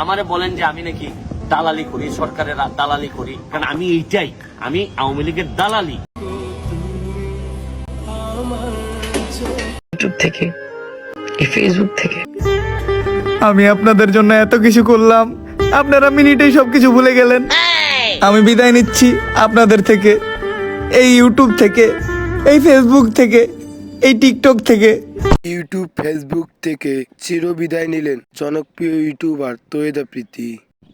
আমারে বলেন যে আমি নাকি দালালি করি সরকারের দালালি করি। কারণ আমি এইটাই আমি আওয়ামী লীগের দালালি। ইউটিউব থেকে এই ফেসবুক থেকে। আমি আপনাদের জন্য এত কিছু করলাম আপনারা মিনিটেই সবকিছু ভুলে গেলেন। আমি বিদায় নিচ্ছি আপনাদের থেকে এই ইউটিউব থেকে এই ফেসবুক থেকে। এই টিকটক থেকে। ইউটিউব ফেসবুক থেকে চিরবিদায় নিলেন জনপ্রিয় ইউটিউবার তৈদা প্রীতি।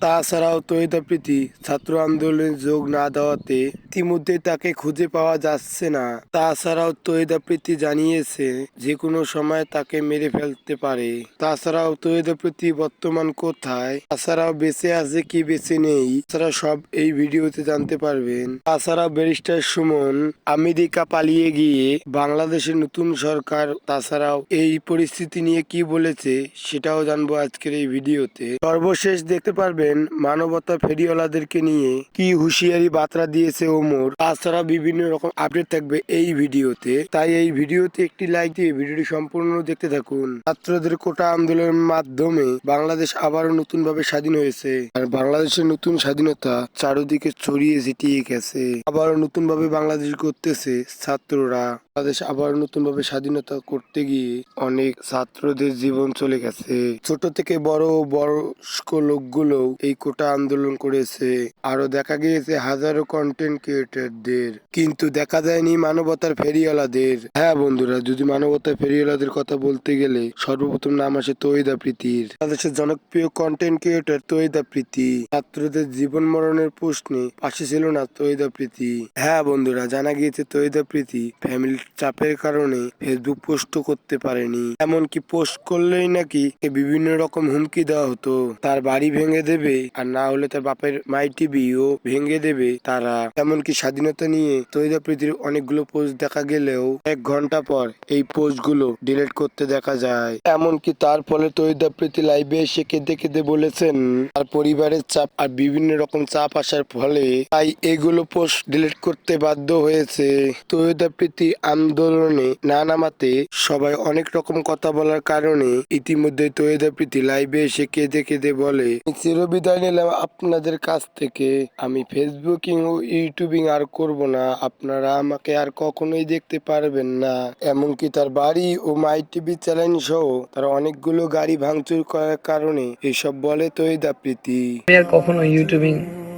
তাছাড়াও তৈদা প্রীতি ছাত্র আন্দোলনে যোগ না দেওয়াতে ইতিমধ্যে তাকে খুঁজে পাওয়া যাচ্ছে না। তাছাড়াও তৈদা প্রীতি জানিয়েছে যে কোনো সময় তাকে মেরে ফেলতে পারে। তাছাড়াও তৈদা প্রীতি বর্তমান কোথায়? তাছাড়াও বেঁচে আছে কি বেঁচে নেই? তাছাড়া সব এই ভিডিওতে জানতে পারবেন। তাছাড়াও ব্যারিস্টার সুমন, আমেরিকা পালিয়ে গিয়ে বাংলাদেশের নতুন সরকার, তাছাড়াও এই পরিস্থিতি নিয়ে কি বলেছে সেটাও জানব আজকের এই ভিডিওতে। সর্বশেষ দেখতে পারবেন মানবতা ফেরিওয়ালাদেরকে নিয়ে কি হুঁশিয়ারি বার্তা দিয়েছে ওমর? তাছাড়া বিভিন্ন রকম আপডেট থাকবে এই ভিডিওতে। তাই এই ভিডিওতে একটি লাইক দিয়ে ভিডিওটি সম্পূর্ণ দেখতে থাকুন। ছাত্রদের কোটা আন্দোলনের মাধ্যমে বাংলাদেশ আবারও নতুন ভাবে স্বাধীন হয়েছে। আর বাংলাদেশের নতুন স্বাধীনতা চারিদিকে ছড়িয়ে ছিটিয়ে গেছে। আবারও নতুন ভাবে বাংলাদেশ করতেছে ছাত্ররা। বাংলাদেশ আবার নতুন ভাবে স্বাধীনতা করতে গিয়ে অনেক ছাত্রদের জীবন চলে গেছে। ছোট থেকে বড় বয়স্ক লোকগুলো এই কোটা আন্দোলন করেছে। আরও দেখা গিয়েছে হাজারো কন্টেন্ট ক্রিয়েটরদের কিন্তু দেখা যায়নি মানবতার ফেরিওয়ালাদের। হ্যাঁ বন্ধুরা, যদি মানবতার ফেরিওয়ালাদের কথা বলতে গেলে সর্বপ্রথম নাম আসে তৈদা প্রীতির। বাংলাদেশের জনপ্রিয় কন্টেন্ট ক্রিয়েটর তৈদা প্রীতি। ছাত্রদের জীবন মরণের প্রশ্নে পাশে ছিল না তৈদা প্রীতি। হ্যাঁ বন্ধুরা, জানা গিয়েছে তৈদা প্রীতি ফ্যামিলির চাপের কারণে ফেসবুক পোস্ট করতে পারেনি। এমনকি পোস্ট করলেই নাকি বিভিন্ন রকম হুমকি দেওয়া হতো। তার বাড়ি ভেঙে দেবে আর না হলে তার বাপের মাই টিভিও ভেঙে দেবে তারা। এমনকি স্বাধীনতা নিয়ে তৈদা প্রীতির অনেকগুলো পোস্ট দেখা গেলেও এক ঘণ্টা পর এই পোস্টগুলো ডিলিট করতে দেখা যায়। এমনকি তার ফলে তৈদা প্রীতি লাইভে এসে কেঁদে কেঁদে বলেছেন, তার পরিবারের চাপ আর বিভিন্ন রকম চাপ আসার ফলে তাই এগুলো পোস্ট ডিলিট করতে বাধ্য হয়েছে। তৈদা প্রীতি আন্দোলনে না নামাতে সবাই অনেক রকম কথা বলার কারণে ইতিমধ্যে তৈদা প্রীতি লাইভে এসে কেঁদে কেঁদে বলে চিরবিদায় নিলাম আপনাদের কাছ থেকে। আমি ফেসবুকিং ও ইউটিউবিং আর করব না। আপনারা আমাকে আর কখনোই দেখতে পারবেন না। এমনকি তার বাড়ি ও মাই টিভি চ্যানেল সহ তার অনেকগুলো গাড়ি ভাঙচুর করার কারণে এসব বলে তৈদা প্রীতি। আর কখনো ইউটিউবিং,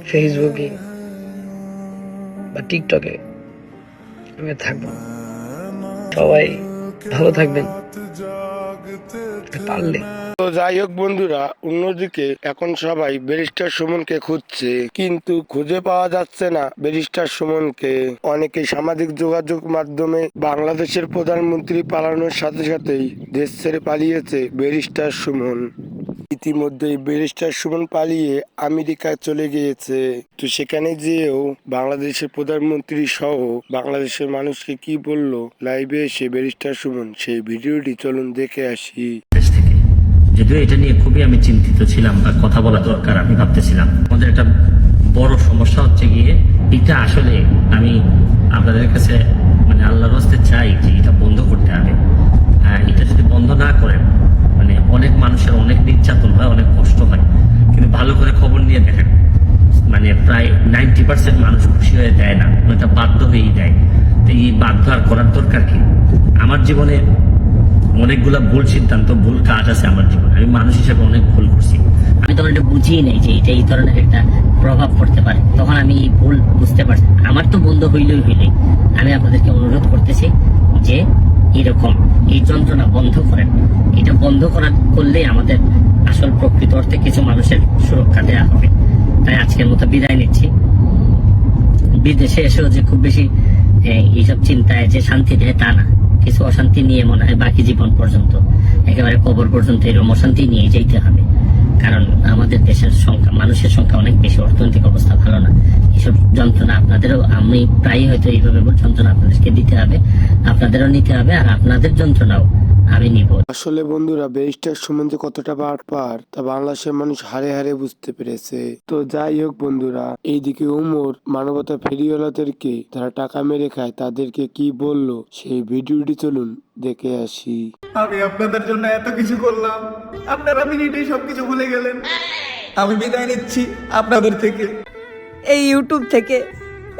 ফেসবুকিং বা টিকটকে আমি থাকব না। সবাই ভালো থাকবেন। পারলে। তো যাই হোক বন্ধুরা, অন্যদিকে এখন সবাই ব্যারিস্টার সুমনকে খুঁজছে, কিন্তু খুঁজে পাওয়া যাচ্ছে না ব্যারিস্টার সুমনকে। অনেকে সামাজিক যোগাযোগ মাধ্যমে বাংলাদেশের প্রধানমন্ত্রী পালানোর সাথে সাথেই দেশ ছেড়ে পালিয়েছে ব্যারিস্টার সুমন। ইতিমধ্যেই ব্যারিস্টার সুমন পালিয়ে আমেরিকায় চলে গিয়েছে। তো সেখানে যেয়েও বাংলাদেশের প্রধানমন্ত্রী সহ বাংলাদেশের মানুষকে কি বলল লাইভে এসে ব্যারিস্টার সুমন, সেই ভিডিওটি চলুন দেখে আসি। যদিও এটা নিয়ে খুবই আমি চিন্তিত ছিলাম বা কথা বলা দরকার, আমি ভাবতেছিলাম। আমাদের একটা বড় সমস্যা হচ্ছে গিয়ে, এটা আসলে আমি আপনাদের কাছে মানে আল্লাহর হস্তে চাই যে এটা বন্ধ করতে হবে। এটা যদি বন্ধ না করেন অনেক মানুষের অনেক নির্যাতন হয়, অনেক কষ্ট হয়। কিন্তু ভালো করে খবর নিয়ে দেখেন। মানে প্রায় নাইনটি পার্সেন্ট মানুষ খুশি হয়ে দেয় না এটা বাধ্য হয়েই দেয়। তো এই বাধ্য আর করার দরকার কি? আমার জীবনে অনেকগুলা ভুল সিদ্ধান্ত, ভুল কাজ আছে আমার জীবনে। আমি মানুষ হিসেবে অনেক ভুল করছি। আমি তখন এটা বুঝিয়ে নেই যে এটা এই ধরনের একটা প্রভাব পড়তে পারে। তখন আমি এই ভুল বুঝতে পারছি। আমার তো বন্ধ হইলেই হইলেই আমি আপনাদেরকে অনুরোধ করতেছি যে এরকম এই যন্ত্রণা বন্ধ করেন এটা বন্ধ করার করলেই আমাদের আসল প্রকৃত অর্থে কিছু মানুষের সুরক্ষা দেওয়া হবে। তাই আজকের মতো বিদায় নিচ্ছি। বিদেশে এসেও যে খুব বেশি এইসব চিন্তায় যে শান্তি দেয় তা না। কিছু অশান্তি নিয়ে মনে হয় বাকি জীবন পর্যন্ত, একেবারে কবর পর্যন্ত এরকম অশান্তি নিয়ে যেতে হবে। কারণ আমাদের দেশের সংখ্যা, মানুষের সংখ্যা অনেক বেশি, অর্থনৈতিক অবস্থা ভালো না। এইসব যন্ত্রণা আপনাদেরও, আমি প্রায় হয়তো এইভাবে যন্ত্রণা আপনাদেরকে দিতে হবে। আপনাদেরও নিতে হবে আর আপনাদের যন্ত্রণাও আমি নিব। আসলে বন্ধুরা ব্যারিস্টার সম্বন্ধে কতটা পার পার তা বাংলাদেশের মানুষ হারে হারে বুঝতে পেরেছে। তো যাই হোক বন্ধুরা এইদিকে উমর মানবতা ফেরিওয়ালাদেরকে যারা টাকা মেরে খায় তাদেরকে কি বলল সেই ভিডিওটি চলুন দেখে আসি। আমি আপনাদের জন্য এত কিছু করলাম আপনারা মিনিটেই সব কিছু ভুলে গেলেন। আমি বিদায় নিচ্ছি আপনাদের থেকে। এই ইউটিউব থেকে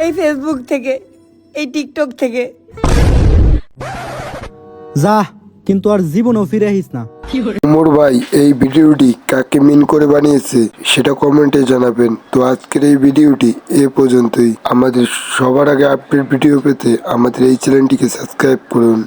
এই ফেসবুক থেকে এই টিকটক থেকে। যা, কিন্তু আর জীবনও ফিরে আহিস না। মোর ভাই, এই ভিডিওটি কাকে মিন করে বানিয়েছে সেটা কমেন্টে জানাবেন। তো আজকের এই ভিডিওটি এ পর্যন্তই। আমাদের সবার আগে আপডেট ভিডিও পেতে আমাদের এই চ্যানেলটিকে সাবস্ক্রাইব করুন।